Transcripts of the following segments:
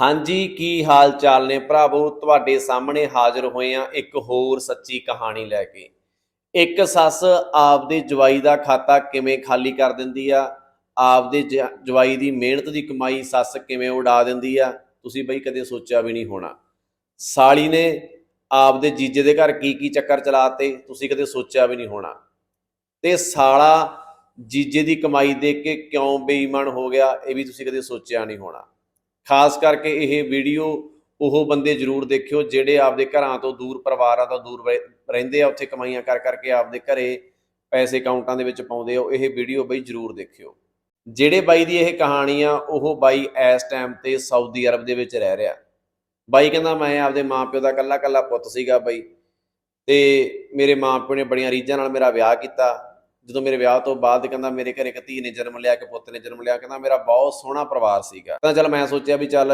ਹਾਂਜੀ, ਕੀ ਹਾਲ ਚਾਲ ਨੇ ਭਰਾਵੋ? ਤੁਹਾਡੇ ਸਾਹਮਣੇ ਹਾਜ਼ਰ ਹੋਏ ਆ ਇੱਕ ਹੋਰ ਸੱਚੀ ਕਹਾਣੀ ਲੈ ਕੇ। ਇੱਕ ਸੱਸ ਆਪਦੇ ਜਵਾਈ ਦਾ ਖਾਤਾ ਕਿਵੇਂ ਖਾਲੀ ਕਰ ਦਿੰਦੀ ਆ? ਆਪਦੇ ਜਵਾਈ ਦੀ ਮਿਹਨਤ ਦੀ ਕਮਾਈ ਸੱਸ ਕਿਵੇਂ ਉਡਾ ਦਿੰਦੀ ਆ? ਤੁਸੀਂ ਬਈ ਕਦੇ ਸੋਚਿਆ ਵੀ ਨਹੀਂ ਹੋਣਾ। ਸਾਲੀ ਨੇ ਆਪਦੇ ਜੀਜੇ ਦੇ ਘਰ ਕੀ ਕੀ ਚੱਕਰ ਚਲਾਤੇ, ਤੁਸੀਂ ਕਦੇ ਸੋਚਿਆ ਵੀ ਨਹੀਂ ਹੋਣਾ। ਤੇ ਸਾਲਾ ਜੀਜੇ ਦੀ ਕਮਾਈ ਦੇਖ ਕੇ ਕਿਉਂ ਬੇਈਮਾਨ ਹੋ ਗਿਆ, ਇਹ ਵੀ ਤੁਸੀਂ ਕਦੇ ਸੋਚਿਆ ਨਹੀਂ ਹੋਣਾ। ਖਾਸ ਕਰਕੇ ਇਹ ਵੀਡੀਓ ਉਹ ਬੰਦੇ ਜ਼ਰੂਰ ਦੇਖਿਓ ਜਿਹੜੇ ਆਪਦੇ ਘਰਾਂ ਤੋਂ ਦੂਰ ਪਰਿਵਾਰਾਂ ਤੋਂ ਦੂਰ ਰਹਿੰਦੇ ਆ, ਉੱਥੇ ਕਮਾਈਆਂ ਕਰ, ਕਰਕੇ ਆਪਦੇ ਘਰੇ ਪੈਸੇ ਅਕਾਊਂਟਾਂ ਦੇ ਵਿੱਚ ਪਾਉਂਦੇ ਆ ਇਹ ਵੀਡੀਓ ਬਈ ਜ਼ਰੂਰ ਦੇਖਿਓ। ਜਿਹੜੇ ਬਾਈ ਦੀ ਇਹ ਕਹਾਣੀ ਆ, ਉਹ ਬਾਈ ਇਸ ਟਾਈਮ ਤੇ ਸਾਊਦੀ ਅਰਬ ਦੇ ਵਿੱਚ ਰਹਿ ਰਿਹਾ। ਬਾਈ ਕਹਿੰਦਾ, ਮੈਂ ਆਪਦੇ ਮਾਪਿਓ ਦਾ ਕੱਲਾ ਕੱਲਾ ਪੁੱਤ ਸੀਗਾ ਬਾਈ ਤੇ ਮੇਰੇ ਮਾਪਿਓ ਨੇ ਬੜੀਆਂ ਰੀਝਾਂ ਨਾਲ ਮੇਰਾ ਵਿਆਹ ਕੀਤਾ। ਜਦੋਂ ਮੇਰੇ ਵਿਆਹ ਤੋਂ ਬਾਅਦ ਕਹਿੰਦਾ ਮੇਰੇ ਘਰੇ ਇੱਕ ਧੀ ਨੇ ਜਨਮ ਲਿਆ, ਇੱਕ ਪੁੱਤ ਨੇ ਜਨਮ ਲਿਆ, ਕਹਿੰਦਾ ਮੇਰਾ ਬਹੁਤ ਸੋਹਣਾ ਪਰਿਵਾਰ ਸੀਗਾ। ਤਾਂ ਚਲ ਮੈਂ ਸੋਚਿਆ ਵੀ ਚੱਲ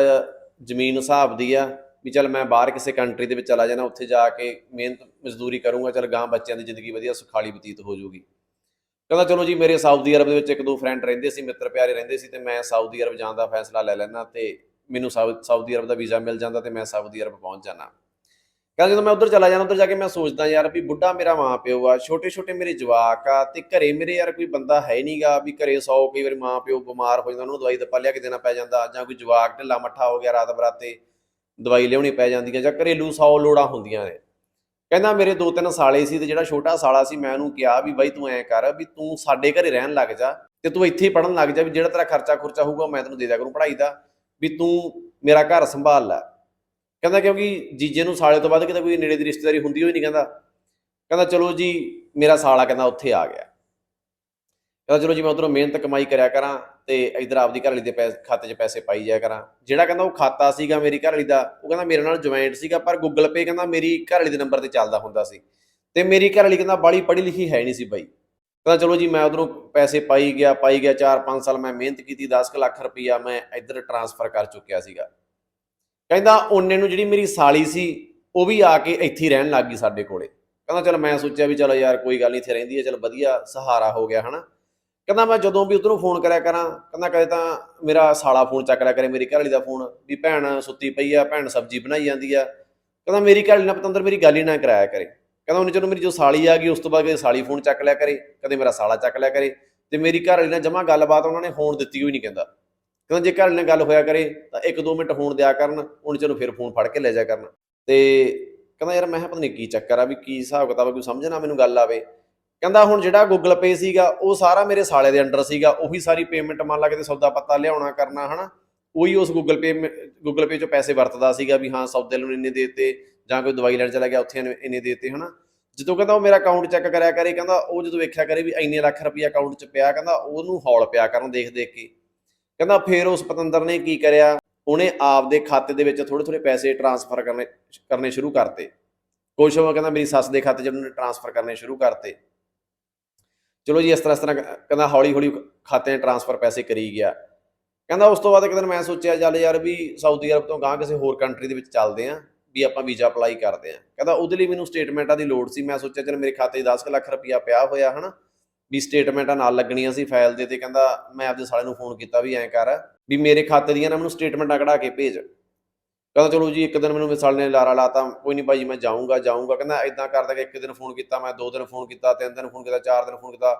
ਜ਼ਮੀਨ ਹਿਸਾਬ ਦੀ ਆ, ਵੀ ਚੱਲ ਮੈਂ ਬਾਹਰ ਕਿਸੇ ਕੰਟਰੀ ਦੇ ਵਿੱਚ ਚਲਾ ਜਾਣਾ, ਉੱਥੇ ਜਾ ਕੇ ਮਿਹਨਤ ਮਜ਼ਦੂਰੀ ਕਰੂੰਗਾ, ਚੱਲ ਗਾਂ ਬੱਚਿਆਂ ਦੀ ਜ਼ਿੰਦਗੀ ਵਧੀਆ ਸੁਖਾਲੀ ਬਤੀਤ ਹੋ ਜਾਊਗੀ ਕਹਿੰਦਾ ਚਲੋ ਜੀ, ਮੇਰੇ ਸਾਊਦੀ ਅਰਬ ਦੇ ਵਿੱਚ ਇੱਕ ਦੋ ਫਰੈਂਡ ਰਹਿੰਦੇ ਸੀ, ਮਿੱਤਰ ਪਿਆਰੇ ਰਹਿੰਦੇ ਸੀ, ਤੇ ਮੈਂ ਸਾਊਦੀ ਅਰਬ ਜਾਣ ਦਾ ਫੈਸਲਾ ਲੈ ਲੈਣਾ ਤੇ ਮੈਨੂੰ ਸਾਊ- ਸਾਊਦੀ ਅਰਬ ਦਾ ਵੀਜ਼ਾ ਮਿਲ ਜਾਂਦਾ ਤੇ ਮੈਂ ਸਾਊਦੀ ਅਰਬ ਪਹੁੰਚ ਜਾਣਾ ਕਹਿੰਦਾ ਜਦੋਂ ਮੈਂ ਉੱਧਰ ਚਲਾ ਜਾਂਦਾ, ਉੱਧਰ ਜਾ ਕੇ ਮੈਂ ਸੋਚਦਾ ਯਾਰ ਵੀ ਬੁੱਢਾ ਮੇਰਾ ਮਾਂ ਪਿਓ ਆ, ਛੋਟੇ ਛੋਟੇ ਮੇਰੇ ਜਵਾਕ ਆ ਤੇ ਘਰੇ ਮੇਰੇ ਯਾਰ ਕੋਈ ਬੰਦਾ ਹੈ ਨਹੀਂਗਾ ਵੀ ਘਰੇ ਸੌ ਕਈ ਵਾਰੀ ਮਾਂ ਪਿਓ ਬਿਮਾਰ ਹੋ ਜਾਂਦਾ, ਉਹਨੂੰ ਦਵਾਈ ਦੱਪਾ ਲਿਆ ਕੇ ਦੇਣਾ ਪੈ ਜਾਂਦਾ ਜਾਂ ਕੋਈ ਜਵਾਕ ਢਿੱਲਾ ਮੱਠਾ ਹੋ ਗਿਆ ਰਾਤ ਬਰਾਤੇ ਦਵਾਈ ਲਿਆਉਣੀ ਪੈ ਜਾਂਦੀ ਹੈ ਜਾਂ ਘਰੇਲੂ ਸੌ ਲੋੜਾਂ ਹੁੰਦੀਆਂ ਨੇ। ਕਹਿੰਦਾ ਮੇਰੇ ਦੋ ਤਿੰਨ ਸਾਲੇ ਸੀ ਤੇ ਜਿਹੜਾ ਛੋਟਾ ਸਾਲਾ ਸੀ ਮੈਂ ਉਹਨੂੰ ਕਿਹਾ ਵੀ ਬਾਈ ਤੂੰ ਐਂ ਕਰ ਵੀ ਤੂੰ ਸਾਡੇ ਘਰੇ ਰਹਿਣ ਲੱਗ ਜਾ ਤੇ ਤੂੰ ਇੱਥੇ ਹੀ ਪੜਨ ਲੱਗ ਜਾ ਵੀ ਜਿਹੜਾ ਤੇਰਾ ਖਰਚਾ ਖੁਰਚਾ ਹੋਊਗਾ ਮੈਂ ਤੈਨੂੰ ਦੇ ਦਿਆ ਕਰੂੰ ਪੜ੍ਹਾਈ ਦਾ ਵੀ ਤੂੰ ਮੇਰਾ ਘਰ ਸੰਭਾਲ ਲੈ। ਕਹਿੰਦਾ ਕਿਉਂਕਿ ਜੀਜੇ ਨੂੰ ਸਾਲੇ ਤੋਂ ਬਾਅਦ ਕਿਤੇ ਕੋਈ ਨੇੜੇ ਦੀ ਰਿਸ਼ਤੇਦਾਰੀ ਹੁੰਦੀ ਹੋਈ ਨਹੀਂ ਕਹਿੰਦਾ। ਕਹਿੰਦਾ ਚਲੋ ਜੀ, ਮੇਰਾ ਸਾਲਾ ਕਹਿੰਦਾ ਉੱਥੇ ਆ ਗਿਆ। ਕਹਿੰਦਾ ਚਲੋ ਜੀ, ਮੈਂ ਉਧਰੋਂ ਮਿਹਨਤ ਕਮਾਈ ਕਰਿਆ ਕਰਾਂ ਤੇ ਇਧਰ ਆਪਦੀ ਘਰ ਵਾਲੀ ਦੇ ਪੈਸੇ, ਖਾਤੇ 'ਚ ਪੈਸੇ ਪਾਈ ਜਾਇਆ ਕਰਾਂ। ਜਿਹੜਾ ਕਹਿੰਦਾ ਉਹ ਖਾਤਾ ਸੀਗਾ ਮੇਰੀ ਘਰ ਵਾਲੀ ਦਾ, ਉਹ ਕਹਿੰਦਾ ਮੇਰੇ ਨਾਲ ਜੁਆਇੰਟ ਸੀਗਾ, ਪਰ ਗੂਗਲ ਪੇ ਕਹਿੰਦਾ ਮੇਰੀ ਘਰ ਵਾਲੀ ਦੇ ਨੰਬਰ ਤੇ ਚੱਲਦਾ ਹੁੰਦਾ ਸੀ। ਤੇ ਮੇਰੀ ਘਰ ਵਾਲੀ ਕਹਿੰਦਾ ਬਾਲੀ ਪੜ੍ਹੀ ਲਿਖੀ ਹੈ ਨਹੀਂ ਸੀ ਬਾਈ। ਕਹਿੰਦਾ ਚਲੋ ਜੀ, ਮੈਂ ਉਧਰੋਂ ਪੈਸੇ ਪਾਈ ਗਿਆ ਪਾਈ ਗਿਆ 4-5 ਸਾਲ ਮੈਂ ਮਿਹਨਤ ਕੀਤੀ 10 ਕੁ ਲੱਖ ਰੁਪਈਆ ਮੈਂ ਇੱਧਰ ਟਰਾਂਸਫਰ ਕਰ ਚੁੱਕਿਆ ਸੀਗਾ। ਕਹਿੰਦਾ ਉਹਨੇ ਨੂੰ ਜਿਹੜੀ ਮੇਰੀ ਸਾਲੀ ਸੀ, ਉਹ ਵੀ ਆ ਕੇ ਇੱਥੇ ਹੀ ਰਹਿਣ ਲੱਗ ਗਈ ਸਾਡੇ ਕੋਲੇ। ਕਹਿੰਦਾ ਚਲ ਮੈਂ ਸੋਚਿਆ ਵੀ ਚਲੋ ਯਾਰ ਕੋਈ ਗੱਲ ਨਹੀਂ ਇੱਥੇ ਰਹਿੰਦੀ ਹੈ ਚਲ ਵਧੀਆ, ਸਹਾਰਾ ਹੋ ਗਿਆ, ਹਨਾ। ਕਹਿੰਦਾ ਮੈਂ ਜਦੋਂ ਵੀ ਉਧਰੋਂ ਫੋਨ ਕਰਿਆ ਕਰਾਂ, ਕਹਿੰਦਾ ਕਦੇ ਤਾਂ ਮੇਰਾ ਸਾਲਾ ਫੋਨ ਚੱਕ ਲਿਆ ਕਰੇ, ਮੇਰੀ ਘਰ ਵਾਲੀ ਦਾ ਫੋਨ, ਵੀ ਭੈਣ ਸੁੱਤੀ ਪਈ ਆ, ਭੈਣ ਸਬਜ਼ੀ ਬਣਾਈ ਜਾਂਦੀ ਆ। ਕਹਿੰਦਾ ਮੇਰੀ ਘਰ ਵਾਲੀ ਨਾਲ ਪਤੰਦਰ, ਮੇਰੀ ਗੱਲ ਹੀ ਨਾ ਕਰਾਇਆ ਕਰੇ। ਕਹਿੰਦਾ ਉਹਨੇ ਜਦੋਂ ਮੇਰੀ ਜੋ ਸਾਲੀ ਆ ਗਈ, ਉਸ ਤੋਂ ਬਾਅਦ ਕਦੇ ਸਾਲੀ ਫੋਨ ਚੱਕ ਲਿਆ ਕਰੇ, ਕਦੇ ਮੇਰਾ ਸਾਲਾ ਚੱਕ ਲਿਆ ਕਰੇ। ਤੇ ਮੇਰੀ ਘਰ ਵਾਲੀ ਨਾਲ ਜਮਾ ਗੱਲਬਾਤ ਉਹਨਾਂ ਨੇ ਹੋਣ ਦਿੱਤੀ ਹੋਈ ਨਹੀਂ ਕਹਿੰਦਾ। ਕਹਿੰਦਾ ਜੇ ਘਰ ਨਾਲ ਗੱਲ ਹੋਇਆ ਕਰੇ ਤਾਂ ਇੱਕ ਦੋ ਮਿੰਟ ਹੋਣ ਦਿਆ ਕਰਨ ਉਹਨੇ ਚਲੋ ਫਿਰ ਫੋਨ ਫੜ ਕੇ ਲੈ ਜਾ ਕਰਨ। ਤੇ ਕਹਿੰਦਾ ਯਾਰ ਮੈਂ ਕਿਹਾ ਪਤਾ ਨਹੀਂ ਕੀ ਚੱਕਰ ਆ ਵੀ ਕੀ ਹਿਸਾਬ ਕਿਤਾਬ ਆ, ਕੋਈ ਸਮਝ ਨਾ ਮੈਨੂੰ ਗੱਲ ਆਵੇ। ਕਹਿੰਦਾ ਹੁਣ ਜਿਹੜਾ ਗੂਗਲ ਪੇ ਸੀਗਾ ਉਹ ਸਾਰਾ ਮੇਰੇ ਸਾਲੇ ਦੇ ਅੰਡਰ ਸੀਗਾ ਉਹੀ ਸਾਰੀ ਪੇਮੈਂਟ ਮੰਨ ਲਾ ਕਿਤੇ ਸੌਦਾ ਪੱਤਾ ਲਿਆਉਣਾ ਕਰਨਾ ਹਨਾ? ਉਹੀ ਉਸ ਗੂਗਲ ਪੇ ਗੂਗਲ ਪੇ ਚੋਂ ਪੈਸੇ ਵਰਤਦਾ ਸੀਗਾ ਵੀ ਹਾਂ ਸੌਦੇ ਨੂੰ ਇੰਨੇ ਦੇਤੇ ਜਾਂ ਕੋਈ ਦਵਾਈ ਲੈਣ ਚਲਾ ਗਿਆ ਉੱਥੇ ਇੰਨੇ- ਦੇਤੇ ਦੇ ਦਿੱਤੇ ਹਨਾ? ਜਦੋਂ ਕਹਿੰਦਾ ਉਹ ਮੇਰਾ ਅਕਾਊਂਟ ਚੈੱਕ ਕਰਿਆ ਕਰੇ ਕਹਿੰਦਾ ਉਹ ਜਦੋਂ ਵੇਖਿਆ ਕਰੇ ਵੀ ਇੰਨੇ ਲੱਖ ਰੁਪਈਆ ਅਕਾਊਂਟ 'ਚ ਪਿਆ ਕਹਿੰਦਾ ਉਹਨੂੰ ਹੌਲ ਪਿਆ ਕਰਨ ਦੇਖ ਦੇਖ ਕੇ। ਕਹਿੰਦਾ ਫਿਰ ਉਸ ਪਤੰਦਰ ਨੇ ਕੀ ਕਰਿਆ? ਉਹਨੇ ਆਪਦੇ ਖਾਤੇ ਦੇ ਵਿੱਚ ਥੋੜੇ ਥੋੜੇ ਪੈਸੇ ਟਰਾਂਸਫਰ ਕਰਨੇ ਕਰਨੇ ਸ਼ੁਰੂ ਕਰਤੇ। ਕੁਛ ਉਹ ਕਹਿੰਦਾ ਮੇਰੀ ਸੱਸ ਦੇ ਖਾਤੇ 'ਚ ਉਹਨੇ ਟਰਾਂਸਫਰ ਕਰਨੇ ਸ਼ੁਰੂ ਕਰਤੇ। ਚਲੋ ਜੀ, ਇਸ ਤਰ੍ਹਾਂ ਇਸ ਤਰ੍ਹਾਂ ਕਹਿੰਦਾ ਹੌਲੀ ਹੌਲੀ ਖਾਤੇ 'ਚ ਟਰਾਂਸਫਰ ਪੈਸੇ ਕਰੀ ਗਿਆ। ਕਹਿੰਦਾ ਉਸ ਤੋਂ ਬਾਅਦ ਇੱਕ ਦਿਨ ਮੈਂ ਸੋਚਿਆ, ਚੱਲ ਯਾਰ ਵੀ ਸਾਊਦੀ ਅਰਬ ਤੋਂ ਗਾਂ ਕਿਸੇ ਹੋਰ ਕੰਟਰੀ ਦੇ ਵਿੱਚ ਚੱਲਦੇ ਆਂ, ਵੀ ਆਪਾਂ ਵੀਜ਼ਾ ਅਪਲਾਈ ਕਰਦੇ ਆਂ। ਕਹਿੰਦਾ ਉਹਦੇ ਲਈ ਮੈਨੂੰ ਸਟੇਟਮੈਂਟਾਂ ਦੀ ਲੋੜ ਸੀ। ਮੈਂ ਸੋਚਿਆ, ਚੱਲ ਮੇਰੇ ਖਾਤੇ 'ਚ 10 ਲੱਖ ਰੁਪਇਆ ਪਿਆ ਹੋਇਆ, ਹਨਾ? ਵੀ ਸਟੇਟਮੈਂਟਾਂ ਨਾਲ ਲੱਗਣੀਆਂ ਸੀ ਫਾਈਲ ਦੇ ਤੇ ਕਹਿੰਦਾ ਮੈਂ ਆਪਦੇ ਸਾਲੇ ਨੂੰ ਫੋਨ ਕੀਤਾ ਵੀ ਐਂ ਕਰ ਵੀ ਮੇਰੇ ਖਾਤੇ ਦੀਆਂ ਨਾ ਮੈਨੂੰ ਸਟੇਟਮੈਂਟਾਂ ਕਢਾ ਕੇ ਭੇਜ। ਕਹਿੰਦਾ ਚਲੋ ਜੀ, ਇੱਕ ਦਿਨ ਮੈਨੂੰ ਮੇਰੇ ਸਾਲੇ ਨੇ ਲਾਰਾ ਲਾਤਾ, ਕੋਈ ਨਹੀਂ ਭਾਈ ਮੈਂ ਜਾਊਂਗਾ ਜਾਊਂਗਾ। ਕਹਿੰਦਾ ਇਦਾਂ ਕਰਦਾ ਕਿ ਇੱਕ ਦਿਨ ਫੋਨ ਕੀਤਾ ਮੈਂ, ਦੋ ਦਿਨ ਫੋਨ ਕੀਤਾ, ਤਿੰਨ ਦਿਨ ਫੋਨ ਕੀਤਾ, ਚਾਰ ਦਿਨ ਫੋਨ ਕੀਤਾ।